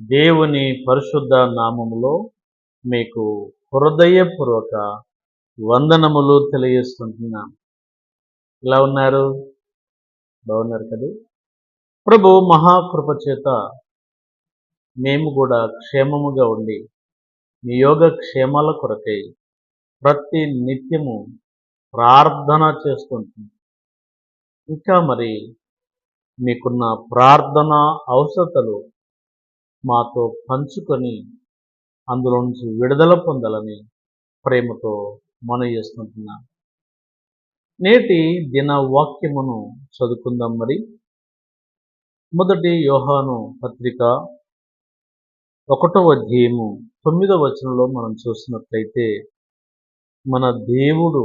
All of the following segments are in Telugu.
దేవుని పరిశుద్ధ నామములో మీకు హృదయపూర్వక వందనములు తెలియజేస్తుంటున్నాను. ఎలా ఉన్నారు? బాగున్నారు కదా? ప్రభు మహాకృప చేత మేము కూడా క్షేమముగా ఉండి మీ యోగ క్షేమాల కొరకై ప్రతి నిత్యము ప్రార్థన చేస్తుంటుంది ఇంకా మరి మీకున్న ప్రార్థన అవసరతలు మాతో పంచుకొని అందులో నుంచి విడుదల పొందాలని ప్రేమతో మనం చేస్తుంటున్నాం. నేటి దిన వాక్యమును చదువుకుందాం మరి. మొదటి యోహాను పత్రిక ఒకటో అధ్యాయము తొమ్మిదవ వచనంలో మనం చూసినట్లయితే మన దేవుడు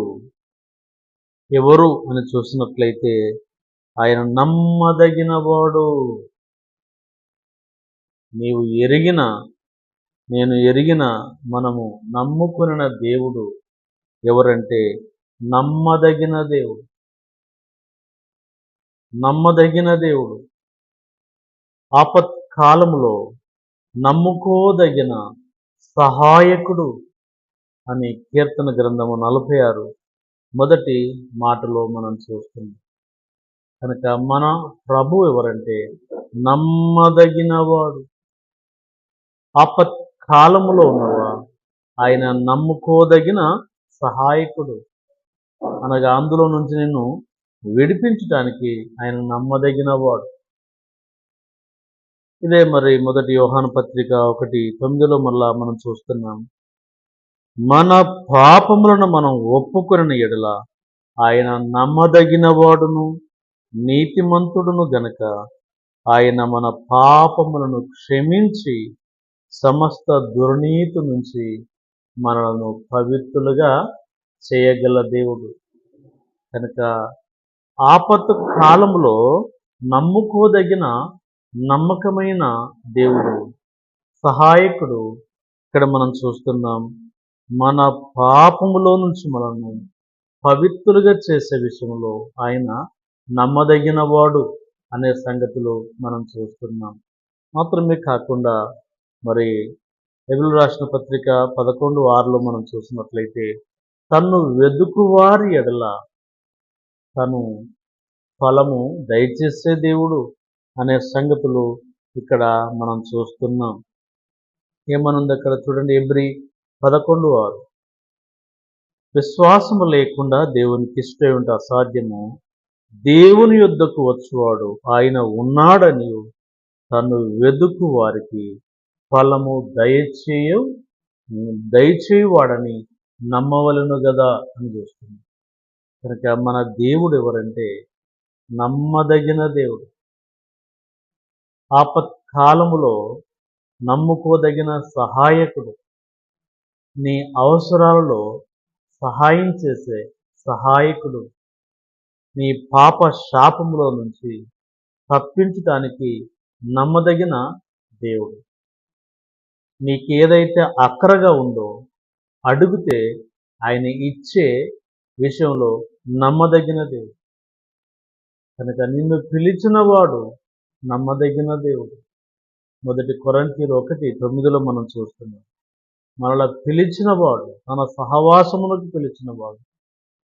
ఎవరు అని చూసినట్లయితే ఆయన నమ్మదగినవాడు. నీవు ఎరిగిన నేను ఎరిగిన మనము నమ్ముకున్న దేవుడు ఎవరంటే నమ్మదగిన దేవుడు. నమ్మదగిన దేవుడు. ఆపత్కాలములో నమ్ముకోదగిన సహాయకుడు అని కీర్తన గ్రంథము నలభై ఆరు మొదటి మాటలో మనం చూస్తున్నాం. కనుక మన ప్రభు ఎవరంటే నమ్మదగినవాడు. ఆపత్కాలములో ఉన్నవా? ఆయన నమ్ముకోదగిన సహాయకుడు. అనగా అందులో నుంచి నిన్ను విడిపించటానికి ఆయన నమ్మదగిన వాడు ఇదే మరి మొదటి యోహాను పత్రిక ఒకటి తొమ్మిదిలో మళ్ళా మనం చూస్తున్నాం. మన పాపములను మనం ఒప్పుకున్న ఎడల ఆయన నమ్మదగిన వాడును నీతిమంతుడును గనక ఆయన మన పాపములను క్షమించి సమస్త దుర్నీతి నుంచి మనలను పవిత్రులుగా చేయగల దేవుడు. కనుక ఆపత్తు కాలంలో నమ్ముకోదగిన నమ్మకమైన దేవుడు సహాయకుడు ఇక్కడ మనం చూస్తున్నాం. మన పాపములో నుంచి మనల్ని పవిత్రులుగా చేసే విషయంలో ఆయన నమ్మదగిన వాడు అనే సంగతులు మనం చూస్తున్నాం. మాత్రమే కాకుండా మరి ఎగులు రాసిన పత్రిక పదకొండు ఆరులో మనం చూసినట్లయితే తను వెదుకువారి ఎడల తను ఫలము దయచేసే దేవుడు అనే సంగతులు ఇక్కడ మనం చూస్తున్నాం. ఏమనుంది అక్కడ చూడండి ఎబ్రి పదకొండు ఆరు. విశ్వాసము లేకుండా దేవునికి ఇష్టం ఉంటే అసాధ్యము? దేవుని యుద్ధకు వచ్చువాడు ఆయన ఉన్నాడని తను వెదుకు వారికి ఫలము దయచేయ దయచేయువాడని నమ్మవలను కదా అని చూస్తుంది కనుక మన దేవుడు ఎవరంటే నమ్మదగిన దేవుడు. ఆపత్కాలములో నమ్ముకోదగిన సహాయకుడు. నీ అవసరాలలో సహాయం చేసే సహాయకుడు. నీ పాప శాపములో నుంచి తప్పించడానికి నమ్మదగిన దేవుడు. నీకేదైతే అక్కరగా ఉందో అడిగితే ఆయన ఇచ్చే విషయంలో నమ్మదగిన దేవుడు. కనుక నిన్ను పిలిచిన వాడు నమ్మదగిన దేవుడు. మొదటి కొరంతీలు ఒకటి తొమ్మిదిలో మనం చూస్తున్నాం. మనలా పిలిచినవాడు తన సహవాసములకు పిలిచినవాడు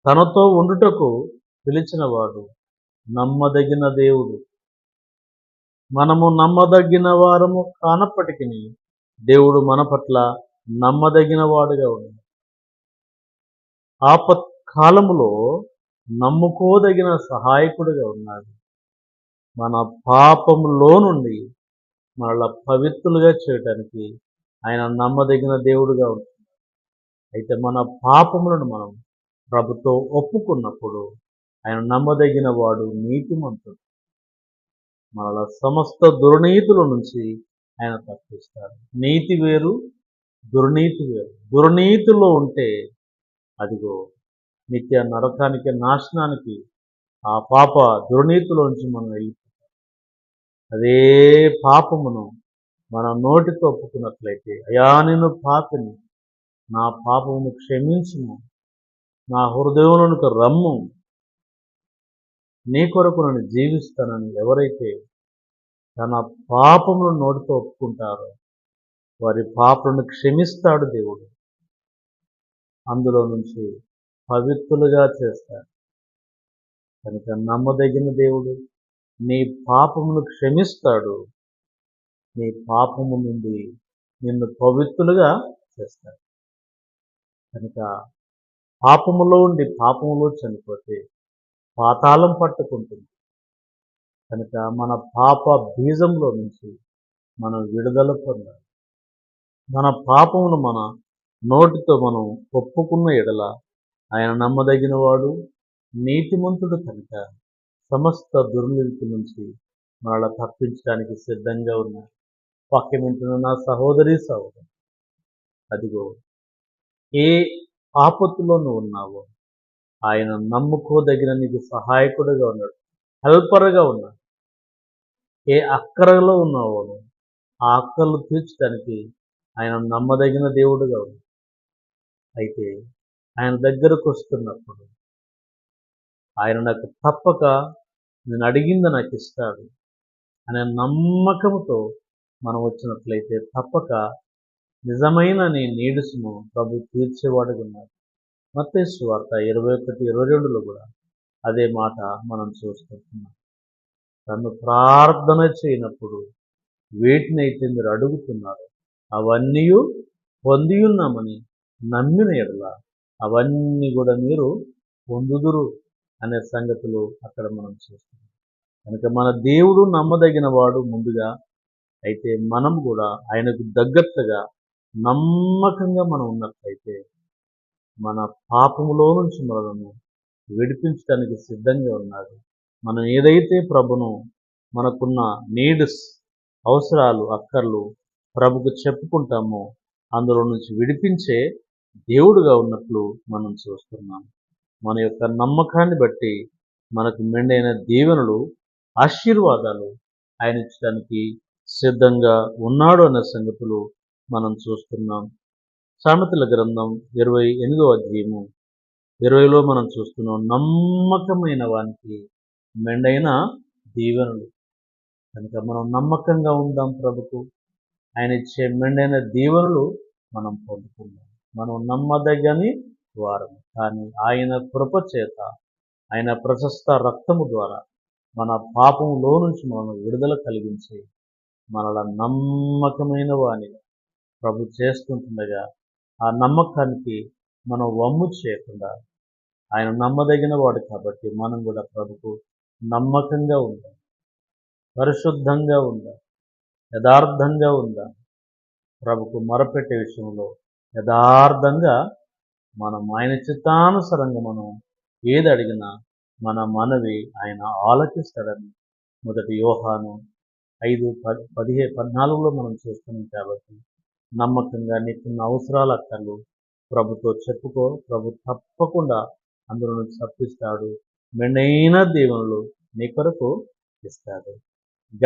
తనతో ఉండుటకు పిలిచినవాడు నమ్మదగిన దేవుడు. మనము నమ్మదగిన వారము కానప్పటికీ దేవుడు మన పట్ల నమ్మదగిన వాడుగా ఉన్నాడు. ఆపత్కాలములో నమ్ముకోదగిన సహాయకుడిగా ఉన్నాడు. మన పాపములో నుండి మనల పవిత్రులుగా చేయడానికి ఆయన నమ్మదగిన దేవుడుగా ఉంటుంది అయితే మన పాపములను మనం ప్రభుతో ఒప్పుకున్నప్పుడు ఆయన నమ్మదగిన వాడు నీతిమంతుడు. మనల సమస్త దుర్నీతుల నుంచి ఆయన తప్పిస్తాడు. నీతి వేరు దుర్నీతి వేరు. దుర్నీతిలో ఉంటే అదిగో నిత్య నరకానికి నాశనానికి ఆ పాప దుర్నీతిలోంచి మనం వెళ్ళిపోతాం అదే పాపమును మన నోటితో ఒప్పుకున్నట్లయితే అయా నేను పాపిని నా పాపమును క్షమించుము నా హృదయంలోనికి రమ్ము నీ కొరకు నేను జీవిస్తానని ఎవరైతే తన పాపములు నోటితో ఒప్పుకుంటారో వారి పాపలను క్షమిస్తాడు దేవుడు. అందులో నుంచి పవిత్రులుగా చేస్తాడు. కనుక నమ్మదగిన దేవుడు నీ పాపమును క్షమిస్తాడు. నీ పాపము నుండి నిన్ను పవిత్రులుగా చేస్తాడు. కనుక పాపములో ఉండి పాపములో చనిపోతే పాతాళం పట్టుకుంటుంది. కనుక మన పాప బీజంలో నుంచి మనం విడుదల పొందాలి. మన పాపమును మన నోటితో మనం ఒప్పుకున్న ఎడల ఆయన నమ్మదగిన వాడు నీతిమంతుడు కనుక సమస్త దుర్నీతి నుంచి మనల్ని తప్పించడానికి సిద్ధంగా ఉన్నాడు. వాక్యం వింటున్న నా సహోదరి సహోదరు అదిగో ఏ ఆపత్తులో నువ్వు ఉన్నావో ఆయన నమ్ముకోదగిన నీకు సహాయకుడుగా ఉన్నాడు హెల్పర్గా ఉన్నాడు. ఏ అక్కరలో ఉన్నావో ఆ అక్కర్లు తీర్చడానికి ఆయన నమ్మదగిన దేవుడుగా ఉంది అయితే ఆయన దగ్గరకు వస్తున్నప్పుడు ఆయన నాకు తప్పక నేను అడిగింది నాకు ఇస్తాడు అనే నమ్మకంతో మనం వచ్చినట్లయితే తప్పక నిజమైన నీ నీడుసును ప్రభు తీర్చేవాడుగా ఉన్నారు మత్తేసు వార్త ఇరవై ఒకటి ఇరవై రెండులో కూడా అదే మాట మనం చూస్తున్నాం తను ప్రార్థన చేయనప్పుడు వీటినైతే మీరు అడుగుతున్నారు అవన్నీ పొంది ఉన్నామని నమ్మిన ఎడల అవన్నీ కూడా మీరు పొందుదురు అనే సంగతులు అక్కడ మనం చూస్తున్నాం. కనుక మన దేవుడు నమ్మదగిన వాడు ముందుగా అయితే మనం కూడా ఆయనకు దగ్గరగా నమ్మకంగా మనం ఉన్నట్లయితే మన పాపములో నుంచి మనలను విడిపించడానికి సిద్ధంగా ఉన్నాడు. మనం ఏదైతే ప్రభును మనకున్న నీడ్స్ అవసరాలు అక్కర్లు ప్రభుకు చెప్పుకుంటామో అందులో నుంచి విడిపించే దేవుడుగా ఉన్నట్లు మనం చూస్తున్నాం. మన యొక్క నమ్మకాన్ని బట్టి మనకు మెండైన దీవెనలు ఆశీర్వాదాలు ఆయన ఇచ్చడానికి సిద్ధంగా ఉన్నాడు అనే సంగతులు మనం చూస్తున్నాం. సామెతల గ్రంథం ఇరవై ఎనిమిదో అధ్యాయము. ఇరవైలో మనం చూస్తున్నాం నమ్మకమైన వానికి మెండైన దీవెనలు కనుక మనం నమ్మకంగా ఉందాం ప్రభుకు. ఆయన ఇచ్చే మెండైన దీవెనలు మనం పొందుకుందాం. మనం నమ్మదగని వారం. కానీ ఆయన కృప చేత ఆయన ప్రశస్త రక్తము ద్వారా మన పాపంలో నుంచి మనం విడుదల కలిగించి మనల నమ్మకమైన వాణిగా ప్రభు చేస్తుంటుండగా ఆ నమ్మకానికి మనం వమ్ము చేయకుండా ఆయన నమ్మదగిన వాడు కాబట్టి మనం కూడా ప్రభుకు నమ్మకంగా ఉందా పరిశుద్ధంగా ఉందా యథార్థంగా ఉందా ప్రభుకు మొరపెట్టే విషయంలో యథార్థంగా మనం ఆయన చిత్తానుసరంగా మనం ఏది అడిగినా మన మనవి ఆయన ఆలకిస్తాడని మొదటి యోహాను ఐదు పది పదిహే పద్నాలుగులో మనం చూస్తున్నాం కాబట్టి నమ్మకంగా నీకున్న అవసరాల అక్కర్లు. ప్రభుతో చెప్పుకో ప్రభు తప్పకుండా అందులో నుంచి తప్పిస్తాడు. మెండైన దీవెనలు నీ కొరకు ఇస్తాడు